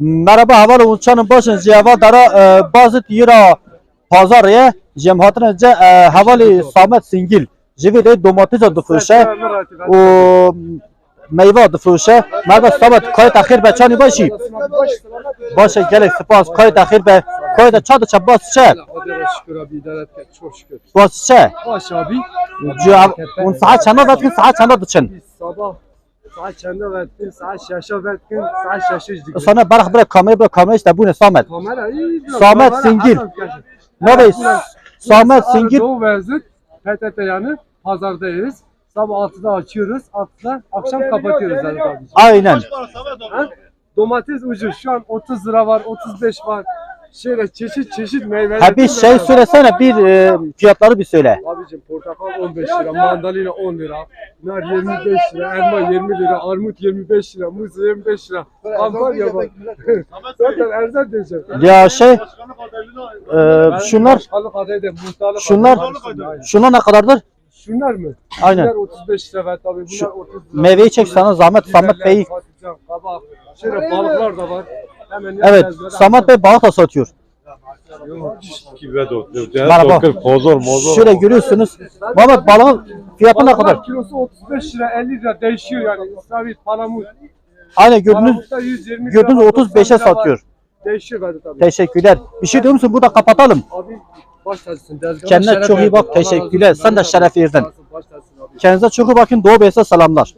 مربا هوا رو اونچان باشن جی دارا باز تیرا پازار یه جیم هاتن جه هوا سامت سینگیل جیوی ده دوماتیز دفروشه و میوه دفروشه مربا سامت کای تخیر به چانی باشی باشه گلی سپاس کای تخیر به کای ده چا ده چه باز چه باز چه باشه آبی اون ساعت چند وقت ساعت چند دو saat çende verdim, saat şaşa verdim, saat şaşıcık. sana barak bırak kamerayı bırak kamerayı işte bu ne Samet Kamera iyi. diyor, Samet Singil. Ne be Samet Singil Doğu Vezir, PTT yanı pazardayız. Sabah 6'da açıyoruz, 6'da akşam kapatıyoruz Ali abi. aynen Ha? Domates ucuz. Şu an 30 lira var, 35 var. Şöyle çeşit çeşit meyveler. Ha bir şey söylesene bir e, fiyatları bir söyle. Abicim portakal 15 lira, mandalina 10 lira, nar 25 lira, elma 20 lira, armut 25 lira, muz 25 lira. Kampanya var. Zaten erzak diyeceğim. Ya şey e, şunlar Şunlar- şunlar ne kadardır? Şunlar mı? Aynen. Bunlar 35 lira evet abi. Bunlar Şu 30 lira. Meyveyi çek sana zahmet Samet Biberler, Bey. Şöyle balıklar da var. Hemen Evet Samet Bey balık da satıyor. Merhaba. Pozor mozor. Şöyle görüyorsunuz. Mehmet balığın fiyatı ne kadar? Kilosu 35 lira 50 lira değişiyor yani. İstavrit, palamut. Aynen gördünüz. Palamutta 120 lira Gördünüz var, 35'e 90 lira var. satıyor. Değişiyor böyle tabii. Teşekkürler. Bir şey diyor musun? Burada kapatalım. Abi baş tacısın. Kendine şeref çok iyi verdin. bak, Allah razı olsun. teşekkürler. Sen de şeref verdin. Baş tacısın abi. Kendinize çok iyi bakın. Doğu Bey'e selamlar.